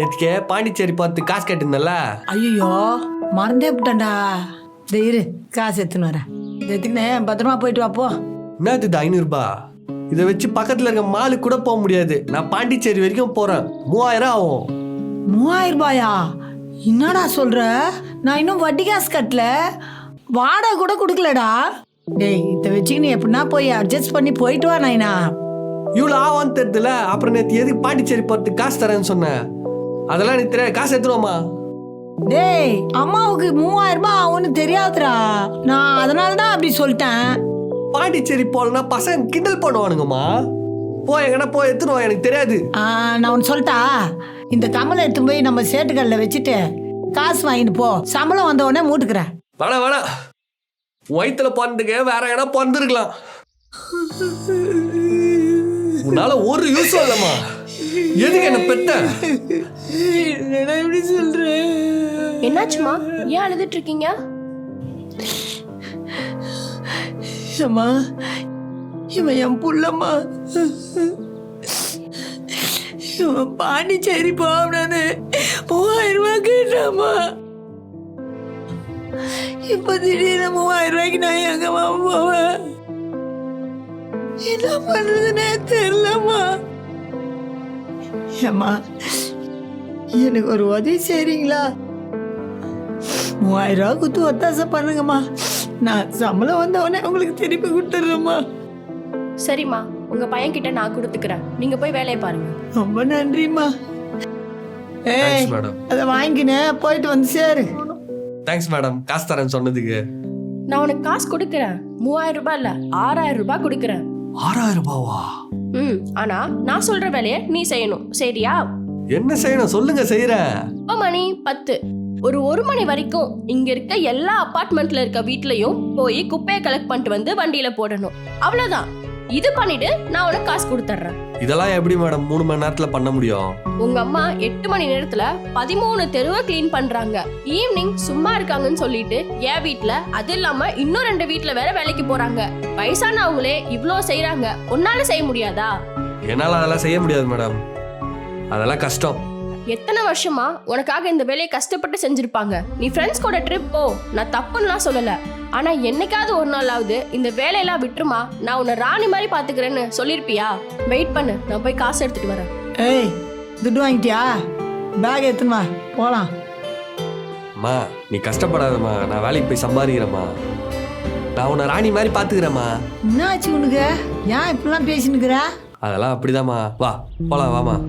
நேற்றுக்கே பாண்டிச்சேரி பார்த்து காசு கேட்டிருந்தல ஐயோ மறந்தே விட்டேன்டா இந்த இரு காசு எடுத்துன்னு வரேன். இதை பத்திரமா போயிட்டு வா போ. என்னது இது ஐநூறுபா? இதை வச்சு பக்கத்தில் இருக்க மாலுக்கு கூட போக முடியாது. நான் பாண்டிச்சேரி வரைக்கும் போகிறேன் மூவாயிரம் ஆகும். மூவாயிரம் ரூபாயா என்னடா சொல்ற? நான் இன்னும் வட்டி காசு கட்டல. வாடகை கூட கொடுக்கலடா. டேய் இதை வச்சுக்கின்னு எப்படின்னா போய் அட்ஜஸ்ட் பண்ணி போயிட்டு வா நாயினா இவ்வளோ ஆவான்னு தெரியுதுல. அப்புறம் நேற்று எதுக்கு பாண்டிச்சேரி போகிறதுக்கு காசு தரேன்னு சொன்னேன் அதெல்லாம் நீ தெரியாது காசு எடுத்துருவோமா டேய் அம்மாவுக்கு மூவாயிரம் ரூபாய் ஆகும்னு தெரியாதுடா. நான் அதனால தான் அப்படி சொல்லிட்டேன். பாண்டிச்சேரி போகலன்னா பசங்க கிண்டல் பண்ணுவானுங்கம்மா. போ எங்கன்னா போய் எடுத்துருவா எனக்கு தெரியாது. ஆ, நான் ஒன்று சொல்லிட்டா இந்த கமலை எடுத்து போய் நம்ம சேட்டுக்கல்ல வச்சுட்டு காசு வாங்கிட்டு போ. சம்பளம் வந்த உடனே மூட்டுக்கிறேன். வேணாம் வேணாம் வயிற்றுல பிறந்துக்க வேற எங்கன்னா பிறந்திருக்கலாம். உன்னால ஒரு யூஸும் இல்லைம்மா. எதுக்கு என்ன பெத்த? என்னடா இப்படி சொல்றேன் என்னாச்சுமா? ஏன் அழுதுட்டு இருக்கீங்க அம்மா இவன் என் புள்ளம்மா. இவன் பாண்டிச்சேரி போகணும்னு மூவாயிரம் ரூபாய் கேட்டாம்மா. இப்போ திடீர்னு மூவாயிரம் ரூபாய்க்கு நான் எங்கம்மா போவேன்? என்ன பண்றதுன்னே தெரியலம்மா. ஏம்மா எனக்கு ஒரு உதவி செய்றீங்களா? மூவாயிரம் ரூபா குத்து ஒத்தாசை பண்ணுங்கம்மா. நான் சம்பளம் வந்த உடனே உங்களுக்கு திருப்பி கொடுத்துட்றேம்மா. சரிம்மா உங்க பையன் கிட்ட நான் கொடுத்துக்கிறேன். நீங்க போய் வேலையை பாருங்க. ரொம்ப நன்றிம்மா. ஏய் தேங்க்ஸ் மேடம் அதை வாங்கிக்கினேன் போயிட்டு வந்து சேரு. தேங்க்ஸ் மேடம் காசு தரேன்னு சொன்னதுக்கு. நான் உனக்கு காசு கொடுக்குறேன். மூவாயிரம் ரூபாய் இல்ல ஆறாயிரம் ரூபாய் கொடுக்குறேன். ஆறாயிரம் ரூபாவா? ம் ஆனா நான் சொல்ற வேலையை நீ செய்யணும். சரியா? என்ன செய்யணும்? சொல்லுங்க செய்யறேன் இப்போ மணி பத்து. ஒரு ஒரு மணி வரைக்கும் இங்க இருக்க எல்லா அபார்ட்மெண்ட்ல இருக்க வீட்லயும் போய் குப்பையை கலெக்ட் பண்ணிட்டு வந்து வண்டியில போடணும். அவ்வளவுதான். இது பண்ணிட்டு நான் உனக்கு காசு கொடுத்துட்றேன் இதெல்லாம் எப்படி மேடம்? மூணு மணி நேரத்துல பண்ண முடியும்? உங்க அம்மா எட்டு மணி நேரத்துல பதிமூணு தெருவை க்ளீன் பண்றாங்க. ஈவினிங் சும்மா இருக்காங்கன்னு சொல்லிட்டு என் வீட்ல அது இல்லாம இன்னும் ரெண்டு வீட்ல வேற வேலைக்கு போறாங்க. வயசானவங்களே இவ்ளோ செய்றாங்க. உன்னால செய்ய முடியாதா? என்னால அதெல்லாம் செய்ய முடியாது மேடம். அதெல்லாம் கஷ்டம். எத்தனை வருஷமா உனக்காக இந்த வேலையை கஷ்டப்பட்டு செஞ்சிருப்பாங்க? நீ ஃப்ரெண்ட்ஸ் கூட ட்ரிப் போ. நான் தப்புன்னுலாம் சொல்லல. ஆனா என்னைக்காவது ஒரு நாளாவது இந்த வேலையெல்லாம் விட்டுருமா? நான் உன்னை ராணி மாதிரி பாத்துக்கிறேன்னு சொல்லிருப்பியா? வெயிட் பண்ணு. நான் போய் காசு எடுத்துட்டு வரேன். ஏய் துட்டு வாங்கிட்டியா? பேக் எடுத்துன்னு வா. போகலாம் அம்மா நீ கஷ்டப்படாதம்மா. நான் வேலைக்கு போய் சம்பாதிக்கிறேம்மா. நான் உன்னை ராணி மாதிரி பாத்துக்கிறேம்மா. என்னாச்சு உனக்கு? ஏன் இப்படிலாம் பேசினுக்கிற அதெல்லாம் அப்படிதாம்மா. வா போலாம் வாமா